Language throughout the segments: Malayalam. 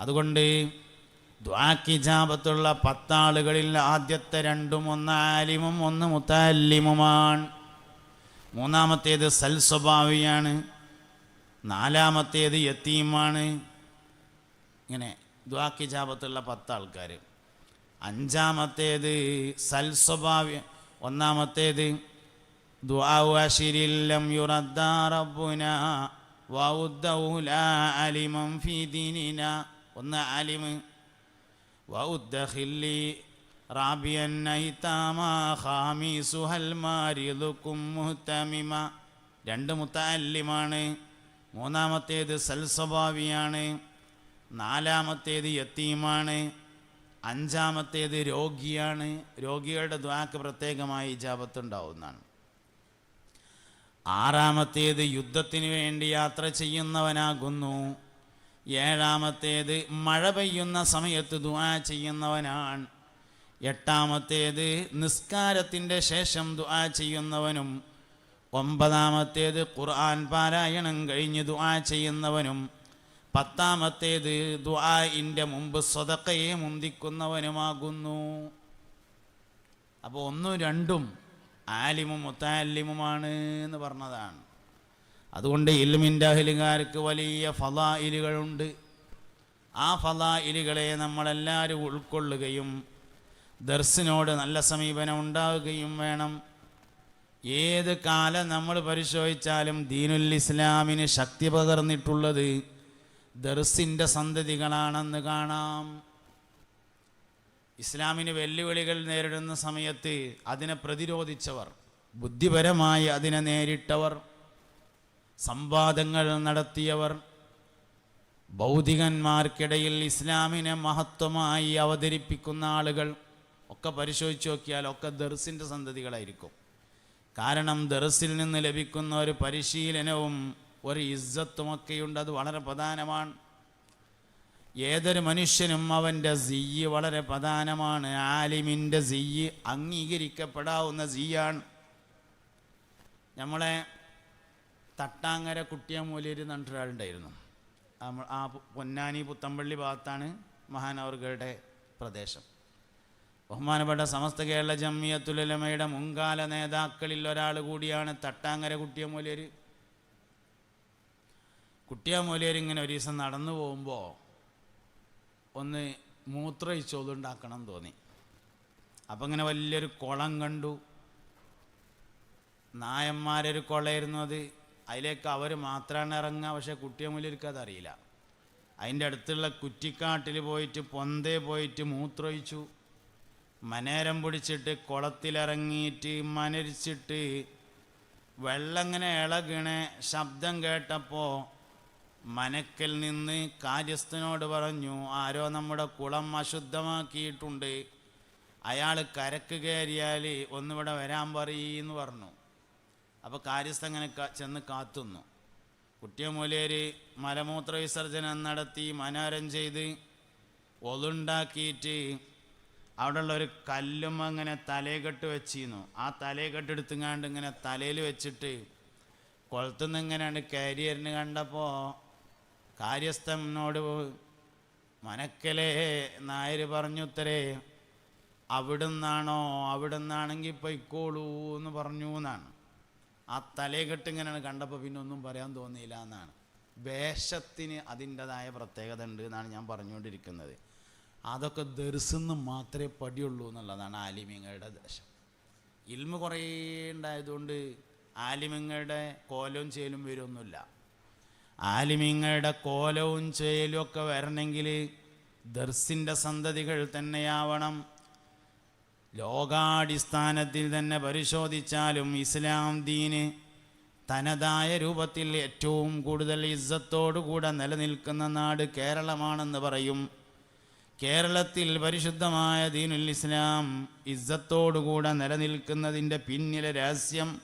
അതുകൊണ്ട് ദ്വാക്കിജാപത്തുള്ള പത്താളുകളിൽ ആദ്യത്തെ രണ്ടും ഒന്ന് ആലിമും ഒന്ന് മുത്താലിമുമാണ് മൂന്നാമത്തേത് സൽസ്വഭാവിയാണ്. നാലാമത്തേത് യത്തീമാണ്. ഇങ്ങനെ ദ്വാക്കിജാപത്തുള്ള പത്താൾക്കാർ അഞ്ചാമത്തേത് സൽസ്വഭാവി ഒന്നാമത്തേത് ദ്വാവാശിരില്ലം യുറദ്ദാറബുന വൗദ്ദൗല അലിമം ഫീ ദീനിന. ഒന്ന് ആലിമ്. വൗദ്ദഹില്ലി റാബിയൻ നൈതാമ മാരിദുക്കും മുഹ്തമിമ. രണ്ട് മുത്താലിമാണ്. മൂന്നാമത്തേത് സൽസ്വഭാവിയാണ്. നാലാമത്തേത് യത്തീമാണ്. അഞ്ചാമത്തേത് രോഗിയാണ്. രോഗികളുടെ ദ്വാക്ക് പ്രത്യേകമായി ജാപത്തുണ്ടാവുന്നതാണ് ആറാമത്തേത് യുദ്ധത്തിന് വേണ്ടി യാത്ര ചെയ്യുന്നവനാകുന്നു. ഏഴാമത്തേത് മഴ പെയ്യുന്ന സമയത്ത് ദുആ ചെയ്യുന്നവനാണ്. എട്ടാമത്തേത് നിസ്കാരത്തിന്റെ ശേഷം ദുആ ചെയ്യുന്നവനും. ഒമ്പതാമത്തേത് ഖുർആൻ പാരായണം കഴിഞ്ഞ് ദുആ ചെയ്യുന്നവനും. പത്താമത്തേത് ദുആഇന്റെ മുമ്പ് സ്വതക്കയെ മുന്തിക്കുന്നവനുമാകുന്നു. അപ്പോൾ ഒന്നും രണ്ടും ആലിമും മുത്താലിമുമാണ് എന്ന് പറഞ്ഞതാണ്. അതുകൊണ്ട് ഇൽമിന്റെ അഹിലുകാർക്ക് വലിയ ഫലായിലുകളുണ്ട്. ആ ഫലായിലുകളെ നമ്മളെല്ലാവരും ഉൾക്കൊള്ളുകയും ദർസിനോട് നല്ല സമീപനം ഉണ്ടാവുകയും വേണം. ഏത് കാലം നമ്മൾ പരിശോധിച്ചാലും ദീനുൽ ഇസ്ലാമിന് ശക്തി പകർന്നിട്ടുള്ളത് ദർസിന്റെ സന്തതികളാണെന്ന് കാണാം. ഇസ്ലാമിന് വെല്ലുവിളികൾ നേരിടുന്ന സമയത്ത് അതിനെ പ്രതിരോധിച്ചവർ ബുദ്ധിപരമായി അതിനെ നേരിട്ടവർ. സംവാദങ്ങൾ നടത്തിയവർ ഭൗതികന്മാർക്കിടയിൽ ഇസ്ലാമിനെ മഹത്വമായി അവതരിപ്പിക്കുന്ന ആളുകൾ ഒക്കെ പരിശോധിച്ച് നോക്കിയാൽ ഒക്കെ ദർസിന്റെ സന്തതികളായിരിക്കും. കാരണം ദർസിൽ നിന്ന് ലഭിക്കുന്ന ഒരു പരിശീലനവും ഒരു ഇസ്സത്തുമൊക്കെയുണ്ട് അത് വളരെ പ്രധാനമാണ്. ഏതൊരു മനുഷ്യനും അവന്റെ സിയ്യ് വളരെ പ്രധാനമാണ്. ആലിമിന്റെ സിയ്യ് അംഗീകരിക്കപ്പെടാവുന്ന സിയ്യാണ് നമ്മളെ തട്ടാങ്ങര കുട്ടിയമൂലര് എന്ന് പറഞ്ഞിട്ടൊരാളുണ്ടായിരുന്നു നമ്മ- ആ പൊന്നാനി പുത്തമ്പള്ളി ഭാഗത്താണ് മഹാനവർഗയുടെ പ്രദേശം. ബഹുമാനപ്പെട്ട സമസ്ത കേരള ജമ്മിയത്തുലമയുടെ മുൻകാല നേതാക്കളിൽ ഒരാൾ കൂടിയാണ് തട്ടാങ്ങര കുട്ടിയമൂലിയർ കുട്ടിയമൂലര് ഇങ്ങനെ ഒരു ദിവസം നടന്നു പോകുമ്പോൾ ഒന്ന് മൂത്ര ഇച്ചോതുണ്ടാക്കണം തോന്നി. അപ്പം ഇങ്ങനെ വലിയൊരു കുളം കണ്ടു. നായന്മാരൊരു കുളമായിരുന്നു അത്. അതിലേക്ക് അവർ മാത്രമാണ് ഇറങ്ങുക. പക്ഷേ കുട്ടിയമുല്ലർക്ക് അതറിയില്ല. അതിന്റെ അടുത്തുള്ള കുറ്റിക്കാട്ടിൽ പോയിട്ട് പൊന്തേ പോയിട്ട് മൂത്രൊഴിച്ചു മനേരം പിടിച്ചിട്ട് കുളത്തിലിറങ്ങിയിട്ട് മനരിച്ചിട്ട് വെള്ളം ഇങ്ങനെ ഇളകണ ശബ്ദം കേട്ടപ്പോൾ മനക്കൽ നിന്ന് കാര്യസ്ഥനോട് പറഞ്ഞു ആരോ നമ്മുടെ കുളം അശുദ്ധമാക്കിയിട്ടുണ്ട്. അയാൾ കരക്ക് കയറിയാൽ ഒന്നിവിടെ വരാൻ എന്ന് പറഞ്ഞു. അപ്പോൾ കാര്യസ്ഥ അങ്ങനെ ചെന്ന് കാത്തുന്നു. കുട്ടിയമൂലേര് മലമൂത്ര വിസർജനം നടത്തി മനോരം ചെയ്ത് ഒതുണ്ടാക്കിയിട്ട് അവിടെയുള്ള ഒരു കല്ലും അങ്ങനെ തലയെക്കെട്ട് വെച്ചിരുന്നു. ആ തലയെക്കെട്ട് എടുത്തുങ്ങാണ്ട് ഇങ്ങനെ തലയിൽ വെച്ചിട്ട് കൊളത്തുനിന്ന് ഇങ്ങനെയാണ് കാരിയറിന് കണ്ടപ്പോൾ കാര്യസ്ഥനോട് മനക്കലേ നായർ പറഞ്ഞു പറഞ്ഞുത്തരേ അവിടുന്നാണോ? അവിടുന്നാണെങ്കിൽ പൊയ്ക്കോളൂ എന്ന് പറഞ്ഞു എന്നാണ് ആ തലയെക്കെട്ട് ഇങ്ങനെയാണ് കണ്ടപ്പോൾ പിന്നെ ഒന്നും പറയാൻ തോന്നിയില്ല എന്നാണ്. വേഷത്തിന് അതിന്റെതായ പ്രത്യേകത ഉണ്ട് എന്നാണ് ഞാൻ പറഞ്ഞുകൊണ്ടിരിക്കുന്നത്. അതൊക്കെ ദർസെന്ന് മാത്രമേ പടിയുള്ളൂ എന്നുള്ളതാണ് ആലിമ്യങ്ങളുടെ ദേശം. ഇൽമ കുറേ ഉണ്ടായതുകൊണ്ട് ആലിമ്യങ്ങളുടെ കോലവും ചേലും വരുമൊന്നുമില്ല. ആലിമ്യങ്ങളുടെ കോലവും ചേലും ഒക്കെ വരണമെങ്കിൽ ദർസിന്റെ സന്തതികൾ തന്നെയാവണം. ലോകാടിസ്ഥാനത്തിൽ തന്നെ പരിശോധിച്ചാലും ഇസ്ലാം ദീന് തനതായ രൂപത്തിൽ ഏറ്റവും കൂടുതൽ ഇസ്സത്തോടുകൂടെ നിലനിൽക്കുന്ന നാട് കേരളമാണെന്ന് പറയും. കേരളത്തിൽ പരിശുദ്ധമായ ദീനുൽ ഇസ്ലാം ഇസ്സത്തോടുകൂടെ നിലനിൽക്കുന്നതിന്റെ പിന്നിലെ രഹസ്യം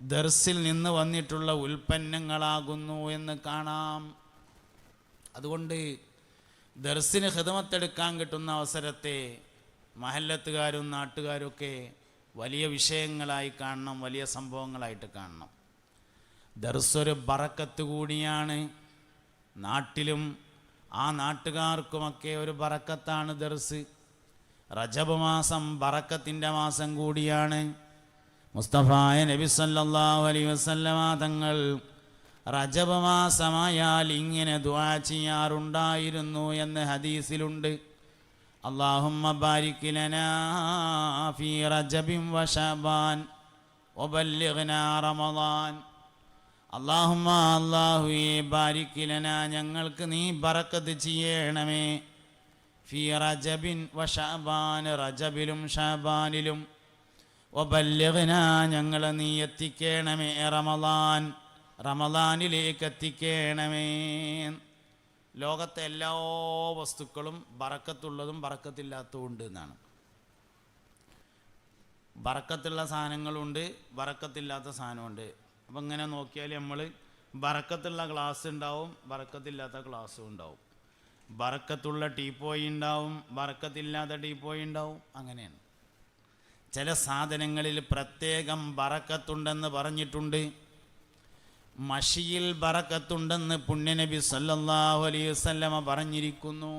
ദർസിൽ നിന്ന് വന്നിട്ടുള്ള ഉൽപ്പന്നങ്ങളാകുന്നു എന്ന് കാണാം. അതുകൊണ്ട് ദർസിന് ഹിതമത്തെടുക്കാൻ കിട്ടുന്ന അവസരത്തെ മഹല്ലത്തുകാരും നാട്ടുകാരും ഒക്കെ വലിയ വിഷയങ്ങളായി കാണണം വലിയ സംഭവങ്ങളായിട്ട് കാണണം. ദർസൊരു ബറക്കത്ത് കൂടിയാണ്. നാട്ടിലും ആ നാട്ടുകാർക്കുമൊക്കെ ഒരു ബറക്കത്താണ് ദർസ്. റജബ് മാസം ബറക്കത്തിന്റെ മാസം കൂടിയാണ്. മുസ്തഫായ നബി സല്ലല്ലാഹു അലൈഹി വസല്ലമ തങ്ങൾ റജബ് മാസമായാൽ ഇങ്ങനെ ദുആ ചെയ്യാറുണ്ടായിരുന്നു എന്ന് ഹദീസിലുണ്ട്. اللهم بارك لنا في رجب وشعبان وبلغنا رمضان اللهم الله بارك لنا ഞങ്ങൾക്ക് നീ ബറക്കത്ത് ചെയ്യണമേ ഫി റജബിൻ വഷഅബാൻ റജബിലും ഷഅബാനിലും വബല്ലിഗ്ന ഞങ്ങളെ നീ എത്തിക്കണമേ റമദാൻ റമദാനിലേക്ക് എത്തിക്കണമേ ലോകത്തെ എല്ലാ വസ്തുക്കളും ബറക്കത്തുള്ളതും ബറക്കത്തില്ലാത്തതും ഉണ്ട് എന്നാണ്. ബറക്കത്തുള്ള സാധനങ്ങളുണ്ട് ബറക്കത്തില്ലാത്ത സാധനമുണ്ട്. അപ്പം ഇങ്ങനെ നോക്കിയാൽ നമ്മൾ ബറക്കത്തുള്ള ഗ്ലാസ് ഉണ്ടാവും ബറക്കത്തില്ലാത്ത ഗ്ലാസ്സും ഉണ്ടാവും. ബറക്കത്തുള്ള ടീപ്പോയി ഉണ്ടാവും ബറക്കത്തില്ലാത്ത ടീപ്പോയി ഉണ്ടാവും അങ്ങനെയാണ്. ചില സാധനങ്ങളിൽ പ്രത്യേകം ബറക്കത്തുണ്ടെന്ന് പറഞ്ഞിട്ടുണ്ട്. മഷിയിൽ ബറക്കത്തുണ്ടെന്ന് പുണ്യനബി സല്ലല്ലാഹു അലൈഹി വസല്ലമ പറഞ്ഞിരിക്കുന്നു.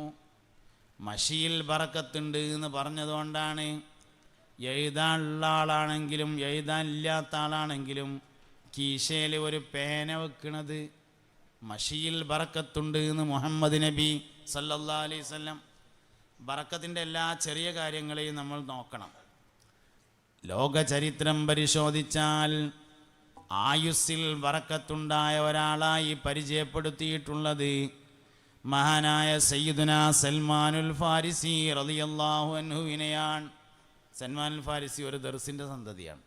മഷിയിൽ ബറക്കത്തുണ്ട് എന്ന് പറഞ്ഞതുകൊണ്ടാണ് എഴുതാനുള്ള ആളാണെങ്കിലും എഴുതാനില്ലാത്ത ആളാണെങ്കിലും കീശയിൽ ഒരു പേന വെക്കുന്നത് മഷിയിൽ ബറക്കത്തുണ്ട് എന്ന് മുഹമ്മദ് നബി സല്ലല്ലാ അലൈഹി വസല്ലം ബറക്കത്തിന്റെ എല്ലാ ചെറിയ കാര്യങ്ങളെയും നമ്മൾ നോക്കണം. ലോകചരിത്രം പരിശോധിച്ചാൽ ആയുസ്സിൽ വറക്കത്തുണ്ടായ ഒരാളായി പരിചയപ്പെടുത്തിയിട്ടുള്ളത് മഹാനായ സയ്യിദുന സൽമാനുൽ ഫാരിസി റതിയല്ലാഹു അൻഹുവിനെയാണ്. സൽമാനുൽ ഫാരിസി ഒരു ദർസിന്റെ സന്തതിയാണ്.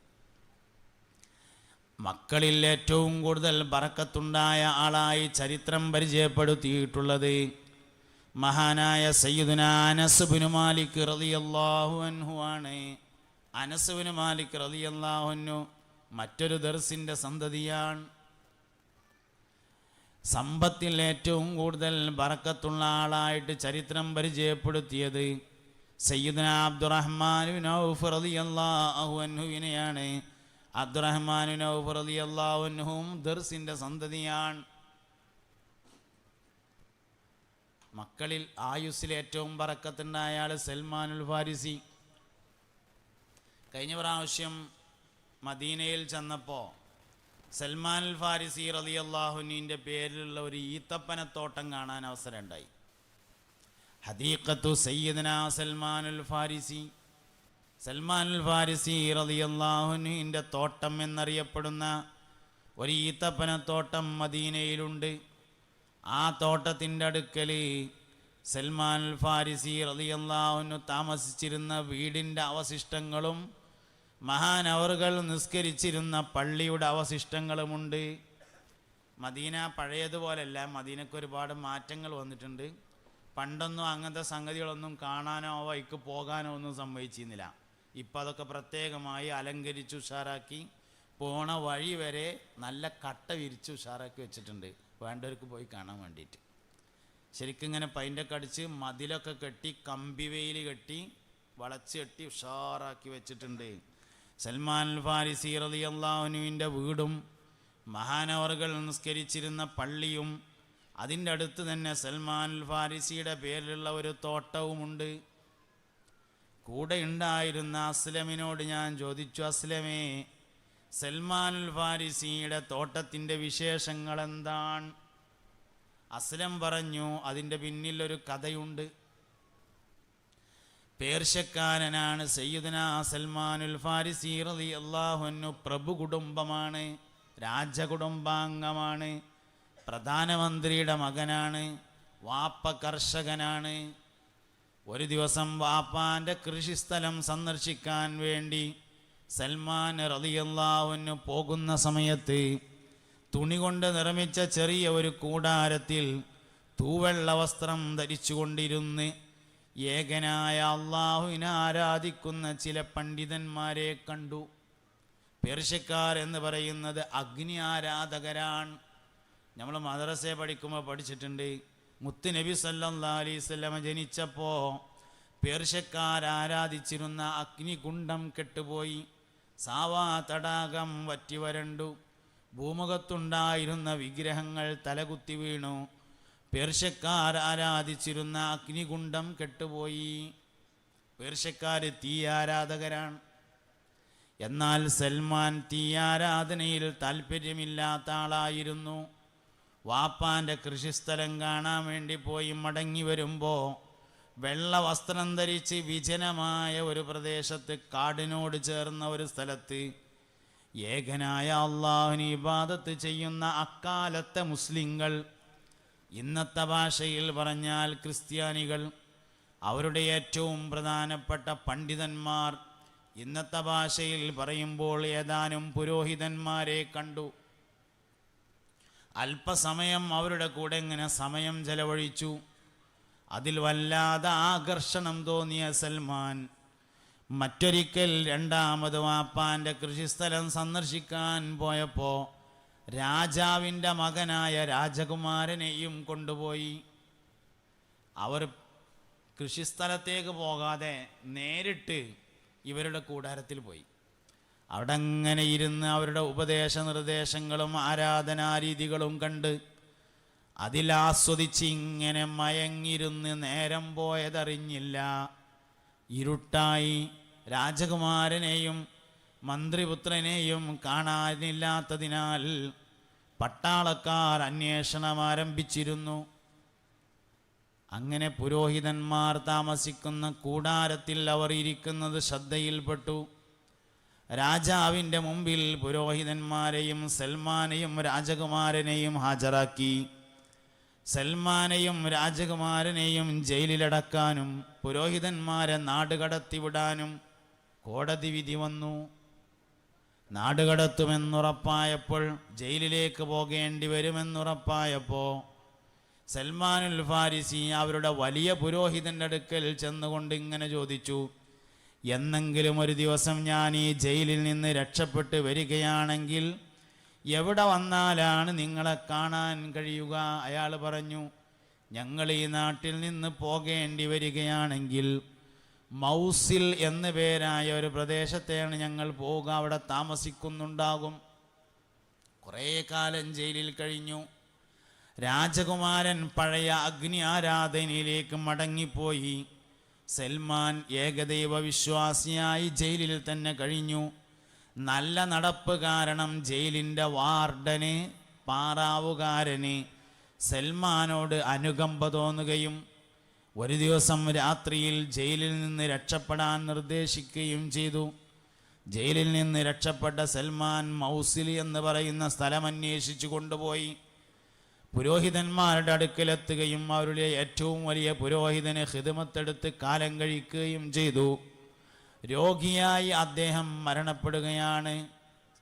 മക്കളിൽ ഏറ്റവും കൂടുതൽ ബറക്കത്തുണ്ടായ ആളായി ചരിത്രം പരിചയപ്പെടുത്തിയിട്ടുള്ളത് മഹാനായ സയ്യിദുന അനസ് ബിനു മാലിക് റതിയല്ലാഹു അൻഹു ആണ്. അനസ് ബിനു മാലിക് റളിയല്ലാഹു അൻഹു മറ്റൊരു ദർസിന്റെ സന്തതിയാണ്. സമ്പത്തിൽ ഏറ്റവും കൂടുതൽ ബറക്കത്തുള്ള ആളായിട്ട് ചരിത്രം പരിചയപ്പെടുത്തിയത് സയ്യിദ്ന ഔഫ് റളിയല്ലാഹു അൻഹും ദർസിന്റെ സന്തതിയാണ്. മക്കളിൽ ആയുസ്സിൽ ഏറ്റവും പറക്കത്തുണ്ടായ ആൾ സൽമാനുൽ ഫാരിസി. കഴിഞ്ഞ പ്രാവശ്യം മദീനയിൽ ചെന്നപ്പോൾ സൽമാൻ അൽ ഫാരിസി റലി അള്ളാഹുനീന്റെ പേരിലുള്ള ഒരു ഈത്തപ്പനത്തോട്ടം കാണാൻ അവസരമുണ്ടായി. ഹദീഖത്തു സയ്യിദന സൽമാൻ അൽ ഫാരിസി സൽമാൻ അൽ ഫാരിസി റലി അള്ളാഹുനീന്റെ തോട്ടം എന്നറിയപ്പെടുന്ന ഒരു ഈത്തപ്പനത്തോട്ടം മദീനയിലുണ്ട്. ആ തോട്ടത്തിന്റെ അടുക്കൽ സൽമാൻ അൽ ഫാരിസി റലി അള്ളാഹുനു താമസിച്ചിരുന്ന വീടിന്റെ അവശിഷ്ടങ്ങളും മഹാനവറുകൾ നിസ്കരിച്ചിരുന്ന പള്ളിയുടെ അവശിഷ്ടങ്ങളുമുണ്ട്. മദീന പഴയതുപോലെയല്ല മദീനക്ക് ഒരുപാട് മാറ്റങ്ങൾ വന്നിട്ടുണ്ട്. പണ്ടൊന്നും അങ്ങനത്തെ സംഗതികളൊന്നും കാണാനോ വൈക്ക് പോകാനോ ഒന്നും സംഭവിച്ചിരുന്നില്ല. ഇപ്പം അതൊക്കെ പ്രത്യേകമായി അലങ്കരിച്ച് ഉഷാറാക്കി പോണ വഴി വരെ നല്ല കട്ട വിരിച്ച് ഉഷാറാക്കി വെച്ചിട്ടുണ്ട്. വേണ്ടവർക്ക് പോയി കാണാൻ വേണ്ടിയിട്ട്. ശരിക്കും ഇങ്ങനെ പൈന്റൊക്കെ കടിച്ച് മതിലൊക്കെ കെട്ടി കമ്പിവേലി കെട്ടി വളച്ച് കെട്ടി ഉഷാറാക്കി വെച്ചിട്ടുണ്ട്. സൽമാൻ ഫാരിസി റലി അള്ളാഹുനുവിന്റെ വീടും മഹാനവറുകൾ നിസ്കരിച്ചിരുന്ന പള്ളിയും അതിന്റെ അടുത്ത് തന്നെ സൽമാൻ ഫാരിസിയുടെ പേരിലുള്ള ഒരു തോട്ടവുമുണ്ട്. കൂടെ ഉണ്ടായിരുന്ന അസ്ലമിനോട് ഞാൻ ചോദിച്ചു അസ്ലമേ സൽമാൻ ഫാരിസിയുടെ തോട്ടത്തിന്റെ വിശേഷങ്ങൾ എന്താണ് അസ്ലം പറഞ്ഞു അതിന്റെ പിന്നിൽ ഒരു കഥയുണ്ട്. പേർഷ്യക്കാരനാണ് സയ്യിദന സൽമാനുൽ ഫാരിസി റതി അള്ളാഹുനു പ്രഭു കുടുംബമാണ് രാജകുടുംബാംഗമാണ് പ്രധാനമന്ത്രിയുടെ മകനാണ് വാപ്പ കർഷകനാണ്. ഒരു ദിവസം വാപ്പാന്റെ കൃഷിസ്ഥലം സന്ദർശിക്കാൻ വേണ്ടി സൽമാൻ റതിയല്ലാവുന്നു പോകുന്ന സമയത്ത് തുണി കൊണ്ട് നിർമ്മിച്ച ചെറിയ ഒരു കൂടാരത്തിൽ തൂവെള്ള വസ്ത്രം ധരിച്ചുകൊണ്ടിരുന്ന് ഏകനായ അള്ളാഹുവിനെ ആരാധിക്കുന്ന ചില പണ്ഡിതന്മാരെ കണ്ടു. പേർഷ്യക്കാർ എന്ന് പറയുന്നത് അഗ്നി ആരാധകരാണ്. നമ്മൾ മദ്രസയെ പഠിക്കുമ്പോൾ പഠിച്ചിട്ടുണ്ട്. മുത്ത് നബി സല്ലാ അലൈവല്ലമ ജനിച്ചപ്പോൾ പേർഷ്യക്കാർ ആരാധിച്ചിരുന്ന അഗ്നികുണ്ഡം കെട്ടുപോയി. സാവാ തടാകം വറ്റി വരണ്ടു ഭൂമുഖത്തുണ്ടായിരുന്ന വിഗ്രഹങ്ങൾ തലകുത്തി വീണു. പേർഷ്യക്കാർ ആരാധിച്ചിരുന്ന അഗ്നികുണ്ഡം കെട്ടുപോയി. പേർഷ്യക്കാർ തീ ആരാധകരാണ്. എന്നാൽ സൽമാൻ തീ ആരാധനയിൽ താല്പര്യമില്ലാത്ത ആളായിരുന്നു. വാപ്പാന്റെ കൃഷിസ്ഥലം കാണാൻ വേണ്ടി പോയി മടങ്ങി വരുമ്പോൾ വെള്ള വസ്ത്രം ധരിച്ച് വിജനമായ ഒരു പ്രദേശത്ത് കാടിനോട് ചേർന്ന ഒരു സ്ഥലത്ത് ഏകനായ അള്ളാഹുനി ഇബാദത്ത് ചെയ്യുന്ന അക്കാലത്തെ മുസ്ലിങ്ങൾ ഇന്നത്തെ ഭാഷയിൽ പറഞ്ഞാൽ ക്രിസ്ത്യാനികൾ അവരുടെ ഏറ്റവും പ്രധാനപ്പെട്ട പണ്ഡിതന്മാർ ഇന്നത്തെ ഭാഷയിൽ പറയുമ്പോൾ ഏതാനും പുരോഹിതന്മാരെ കണ്ടു. അല്പസമയം അവരുടെ കൂടെ ഇങ്ങനെ സമയം ചെലവഴിച്ചു. അതിൽ വല്ലാതെ ആകർഷണം തോന്നിയ സൽമാൻ മറ്റൊരിക്കൽ രണ്ടാമത് വാപ്പാന്റെ കൃഷിസ്ഥലം സന്ദർശിക്കാൻ പോയപ്പോൾ രാജാവിന്റെ മകനായ രാജകുമാരനെയും കൊണ്ടുപോയി. അവർ കൃഷിസ്ഥലത്തേക്ക് പോകാതെ നേരിട്ട് ഇവരുടെ കൂടാരത്തിൽ പോയി. അവിടെ അങ്ങനെ ഇരുന്ന് അവരുടെ ഉപദേശ നിർദ്ദേശങ്ങളും ആരാധനാരീതികളും കണ്ട് അതിലാസ്വദിച്ച് ഇങ്ങനെ മയങ്ങിരുന്ന് നേരം പോയതറിഞ്ഞില്ല. ഇരുട്ടായി രാജകുമാരനെയും മന്ത്രിപുത്രനെയും കാണാനില്ലാത്തതിനാൽ പട്ടാളക്കാർ അന്വേഷണം ആരംഭിച്ചിരുന്നു. അങ്ങനെ പുരോഹിതന്മാർ താമസിക്കുന്ന കൂടാരത്തിൽ അവർ ഇരിക്കുന്നത് ശ്രദ്ധയിൽപ്പെട്ടു. രാജാവിന്റെ മുമ്പിൽ പുരോഹിതന്മാരെയും സൽമാനെയും രാജകുമാരനെയും ഹാജരാക്കി. സൽമാനെയും രാജകുമാരനെയും ജയിലിലടക്കാനും പുരോഹിതന്മാരെ നാടുകടത്തിവിടാനും കോടതി വിധി വന്നു. നാടുകടത്തുമെന്നുറപ്പായപ്പോൾ ജയിലിലേക്ക് പോകേണ്ടി വരുമെന്നുറപ്പായപ്പോൾ സൽമാനുൽ ഫാരിസി അവരുടെ വലിയ പുരോഹിതന്റെ അടുക്കൽ ചെന്നുകൊണ്ട് ഇങ്ങനെ ചോദിച്ചു എന്നെങ്കിലും ഒരു ദിവസം ഞാൻ ഈ ജയിലിൽ നിന്ന് രക്ഷപ്പെട്ട് വരികയാണെങ്കിൽ എവിടെ വന്നാലാണ് നിങ്ങളെ കാണാൻ കഴിയുക? അയാൾ പറഞ്ഞു ഞങ്ങൾ ഈ നാട്ടിൽ നിന്ന് പോകേണ്ടി വരികയാണെങ്കിൽ മൗസിൽ എന്ന പേരായ ഒരു പ്രദേശത്തെയാണ് ഞങ്ങൾ പോവുക. അവിടെ താമസിക്കുന്നുണ്ടാകും. കുറേ കാലം ജയിലിൽ കഴിഞ്ഞു. രാജകുമാരൻ പഴയ അഗ്നി ആരാധനയിലേക്ക് മടങ്ങിപ്പോയി. സൽമാൻ ഏകദൈവ വിശ്വാസിയായി ജയിലിൽ തന്നെ കഴിഞ്ഞു. നല്ല നടപ്പ് കാരണം ജയിലിന്റെ വാർഡന് പാറാവുകാരന് സൽമാനോട് അനുകമ്പ തോന്നുകയും ഒരു ദിവസം രാത്രിയിൽ ജയിലിൽ നിന്ന് രക്ഷപ്പെടാൻ നിർദ്ദേശിക്കുകയും ചെയ്തു. ജയിലിൽ നിന്ന് രക്ഷപ്പെട്ട സൽമാൻ മൗസിലി എന്ന് പറയുന്ന സ്ഥലം അന്വേഷിച്ചു കൊണ്ടുപോയി. പുരോഹിതന്മാരുടെ അടുക്കലെത്തുകയും അവരുടെ ഏറ്റവും വലിയ പുരോഹിതന് ഹിതമത്തെടുത്ത് കാലം കഴിക്കുകയും ചെയ്തു. രോഗിയായി അദ്ദേഹം മരണപ്പെടുകയാണ്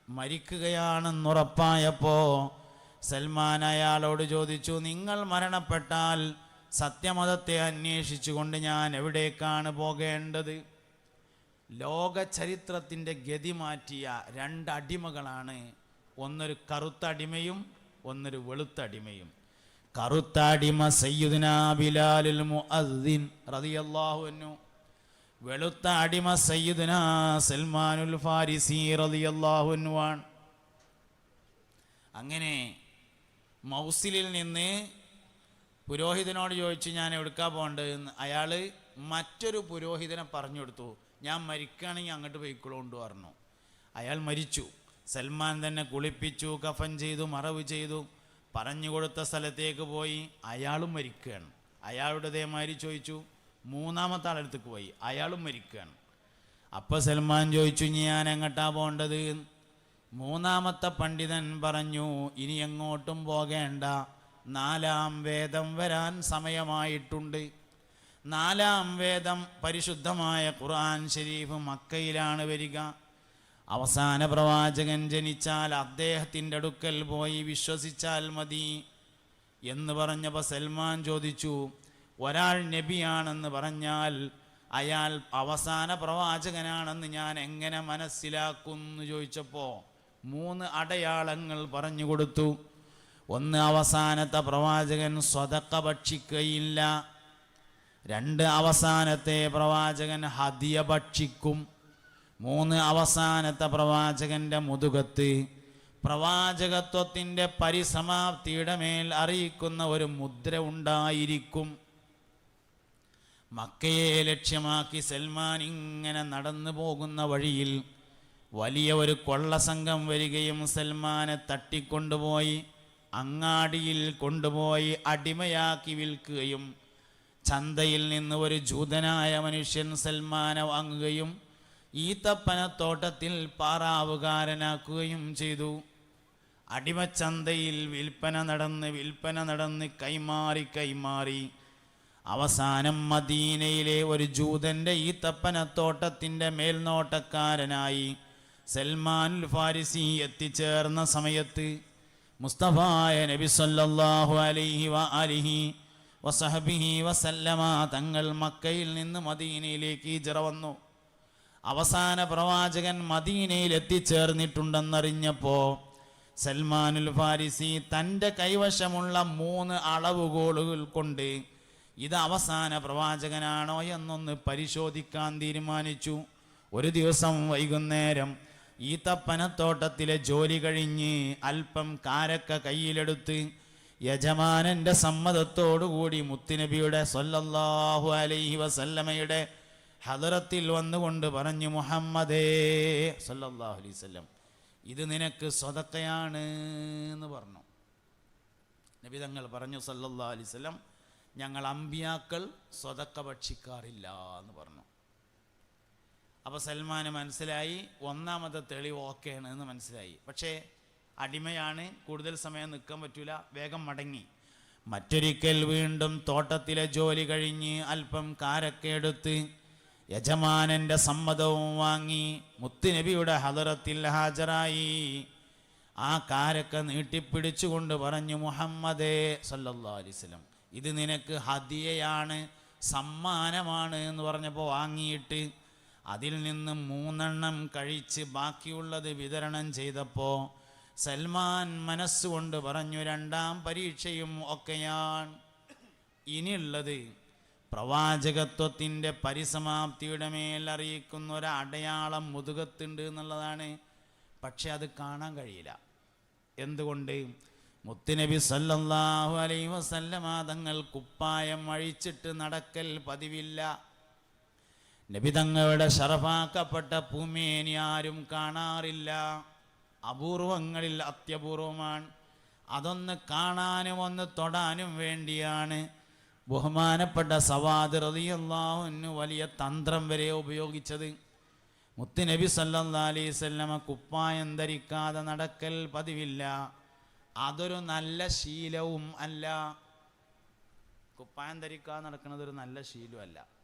മരിക്കുകയാണെന്നുറപ്പായപ്പോൾ സൽമാൻ അയാളോട് ചോദിച്ചു നിങ്ങൾ മരണപ്പെട്ടാൽ സത്യമതത്തെ അന്വേഷിച്ചുകൊണ്ട് ഞാൻ എവിടേക്കാണ് പോകേണ്ടത്? ലോക ചരിത്രത്തിന്റെ ഗതി മാറ്റിയ രണ്ട് അടിമകളാണ്. ഒന്നൊരു കറുത്ത അടിമയും ഒന്നൊരു വെളുത്ത അടിമയും. കറുത്ത അടിമ മുഅദ്ദിൻ റളിയല്ലാഹു അൻഹു. വെളുത്ത അടിമ സയ്യുദിന സൽമാനുൽ ഫാരിസി റളിയല്ലാഹു അൻഹു ആണ്. അങ്ങനെ മൗസിലിൽ നിന്ന് പുരോഹിതനോട് ചോദിച്ചു ഞാൻ എവിടുക്കാ പോകേണ്ടതെന്ന് അയാൾ മറ്റൊരു പുരോഹിതനെ പറഞ്ഞു കൊടുത്തു. ഞാൻ മരിക്കുകയാണെങ്കിൽ അങ്ങോട്ട് പോയിക്കൊള്ളു പറഞ്ഞു. അയാൾ മരിച്ചു. സൽമാൻ തന്നെ കുളിപ്പിച്ചു കഫൻ ചെയ്തു മറവ് ചെയ്തു. പറഞ്ഞു കൊടുത്ത സ്ഥലത്തേക്ക് പോയി. അയാളും മരിക്കുകയാണ്. അയാളുടെ ഇതേമാതിരി ചോദിച്ചു. മൂന്നാമത്തെ ആളടുത്തേക്ക് പോയി. അയാളും മരിക്കുകയാണ്. അപ്പോൾ സൽമാൻ ചോദിച്ചു "ഇനി ഞാൻ എങ്ങോട്ടാ പോകേണ്ടത്? മൂന്നാമത്തെ പണ്ഡിതൻ പറഞ്ഞു ഇനി എങ്ങോട്ടും പോകേണ്ട. നാലാം വേദം വരാൻ സമയമായിട്ടുണ്ട്. നാലാം വേദം പരിശുദ്ധമായ ഖുർആൻ ഷരീഫ് മക്കയിലാണ് വരിക. അവസാന പ്രവാചകൻ ജനിച്ചാൽ അദ്ദേഹത്തിന്റെ അടുക്കൽ പോയി വിശ്വസിച്ചാൽ മതി എന്ന് പറഞ്ഞപ്പോൾ സൽമാൻ ചോദിച്ചു ഒരാൾ നബിയാണെന്ന് പറഞ്ഞാൽ അയാൾ അവസാന പ്രവാചകനാണെന്ന് ഞാൻ എങ്ങനെ മനസ്സിലാക്കുന്നു ചോദിച്ചപ്പോൾ മൂന്ന് അടയാളങ്ങൾ പറഞ്ഞു കൊടുത്തു. ഒന്ന് അവസാനത്തെ പ്രവാചകൻ സ്വതക്ക ഭക്ഷിക്കയില്ല. രണ്ട് അവസാനത്തെ പ്രവാചകൻ ഹദിയ ഭക്ഷിക്കും. മൂന്ന് അവസാനത്തെ പ്രവാചകന്റെ മുതുകത്ത് പ്രവാചകത്വത്തിന്റെ പരിസമാപ്തിയുടെ മേൽ അറിയിക്കുന്ന ഒരു മുദ്ര ഉണ്ടായിരിക്കും. മക്കയെ ലക്ഷ്യമാക്കി സൽമാൻ ഇങ്ങനെ നടന്നു പോകുന്ന വഴിയിൽ വലിയ ഒരു കൊള്ളസംഘം വരികയും സൽമാനെ തട്ടിക്കൊണ്ടുപോയി. അങ്ങാടിയിൽ കൊണ്ടുപോയി അടിമയാക്കി വിൽക്കുകയും ചന്തയിൽ നിന്ന് ഒരു ജൂതനായ മനുഷ്യൻ സൽമാനെ വാങ്ങുകയും ഈത്തപ്പനത്തോട്ടത്തിൽ പാറാവുകാരനാക്കുകയും ചെയ്തു. അടിമച്ചന്തയിൽ വിൽപ്പന നടന്ന് വിൽപ്പന നടന്ന് കൈമാറി കൈമാറി അവസാനം മദീനയിലെ ഒരു ജൂതന്റെ ഈത്തപ്പനത്തോട്ടത്തിന്റെ മേൽനോട്ടക്കാരനായി സൽമാൻ ഫാരിസി എത്തിച്ചേർന്ന സമയത്ത് മുസ്തഫായ നബി സല്ലല്ലാഹു അലൈഹി വ അലിഹി വസഹബിഹി വസല്ലമ തങ്ങൾ മക്കയിൽ നിന്ന് മദീനയിലേക്ക് ഹിജറ വന്നു. അവസാന പ്രവാചകൻ മദീനയിൽ എത്തിച്ചേർന്നിട്ടുണ്ടെന്നറിഞ്ഞപ്പോൾ സൽമാനുൽ ഫാരിസി തന്റെ കൈവശമുള്ള മൂന്ന് അളവുകോളുകൾ കൊണ്ട് ഇത് അവസാന പ്രവാചകനാണോ എന്നൊന്ന് പരിശോധിക്കാൻ തീരുമാനിച്ചു. ഒരു ദിവസം വൈകുന്നേരം ഈത്തപ്പനത്തോട്ടത്തിലെ ജോലി കഴിഞ്ഞ് അല്പം കാരക്ക കയ്യിലെടുത്ത് യജമാനന്റെ സമ്മതത്തോടുകൂടി മുത്തുനബിയുടെ സൊല്ലാഹു അലൈഹി വസല്ലമയുടെ ഹദറത്തിൽ വന്നുകൊണ്ട് പറഞ്ഞു മുഹമ്മദേ സല്ലാഹു അലൈഹി വസല്ലം ഇത് നിനക്ക് സ്വതക്കയാണ് എന്ന് പറഞ്ഞു. നബി തങ്ങൾ പറഞ്ഞു സല്ലാ അലൈഹി വസല്ലം ഞങ്ങൾ അമ്പിയാക്കൾ സ്വതക്ക ഭക്ഷിക്കാറില്ല എന്ന് പറഞ്ഞു. അപ്പോൾ സൽമാന് മനസ്സിലായി ഒന്നാമത്തെ തെളിവ് ഓക്കെയാണ് എന്ന് മനസ്സിലായി. പക്ഷേ അടിമയാണ് കൂടുതൽ സമയം നിൽക്കാൻ പറ്റൂല വേഗം മടങ്ങി. മറ്റൊരിക്കൽ വീണ്ടും തോട്ടത്തിലെ ജോലി കഴിഞ്ഞ് അല്പം കാരൊക്കെ എടുത്ത് യജമാനന്റെ സമ്മതവും വാങ്ങി മുത്തുനബിയുടെ ഹദറത്തിൽ ഹാജരായി. ആ കാരൊക്കെ നീട്ടിപ്പിടിച്ചുകൊണ്ട് പറഞ്ഞു മുഹമ്മദേ സല്ലല്ലാ അലൈഹി വസല്ലം ഇത് നിനക്ക് ഹദിയയാണ് സമ്മാനമാണ് എന്ന് പറഞ്ഞപ്പോൾ വാങ്ങിയിട്ട് അതിൽ നിന്ന് മൂന്നെണ്ണം കഴിച്ച് ബാക്കിയുള്ളത് വിതരണം ചെയ്തപ്പോൾ സൽമാൻ മനസ്സുകൊണ്ട് പറഞ്ഞു രണ്ടാം പരീക്ഷയും ഒക്കെയാണ് ഇനിയുള്ളത് പ്രവാചകത്വത്തിന്റെ പരിസമാപ്തിയുടെ മേൽ അറിയിക്കുന്ന ഒരു അടയാളം മുതുകത്തുണ്ട് എന്നുള്ളതാണ്. പക്ഷെ അത് കാണാൻ കഴിയില്ല. എന്തുകൊണ്ട്? മുത്തുനബി സല്ലല്ലാഹു അലൈ വസല്ലമ തങ്ങൾ കുപ്പായം അഴിച്ചിട്ട് നടക്കൽ പതിവില്ല. നബി തങ്ങളുടെ ഭൂമിയെ ഇനി ആരും കാണാറില്ല. അപൂർവങ്ങളിൽ അത്യപൂർവമാണ്. അതൊന്ന് കാണാനും ഒന്ന് തൊടാനും വേണ്ടിയാണ്. ബഹുമാനപ്പെട്ട സവാദ് റളിയല്ലാഹുവിന് വലിയ തന്ത്രം വരെ ഉപയോഗിച്ചത്. മുത്തുനബി സല്ലാ അലൈവല്ലമ കുപ്പായം ധരിക്കാതെ നടക്കൽ പതിവില്ല. അതൊരു നല്ല ശീലവും അല്ല. കുപ്പായം ധരിക്കാതെ നടക്കുന്നത് ഒരു നല്ല ശീലമല്ല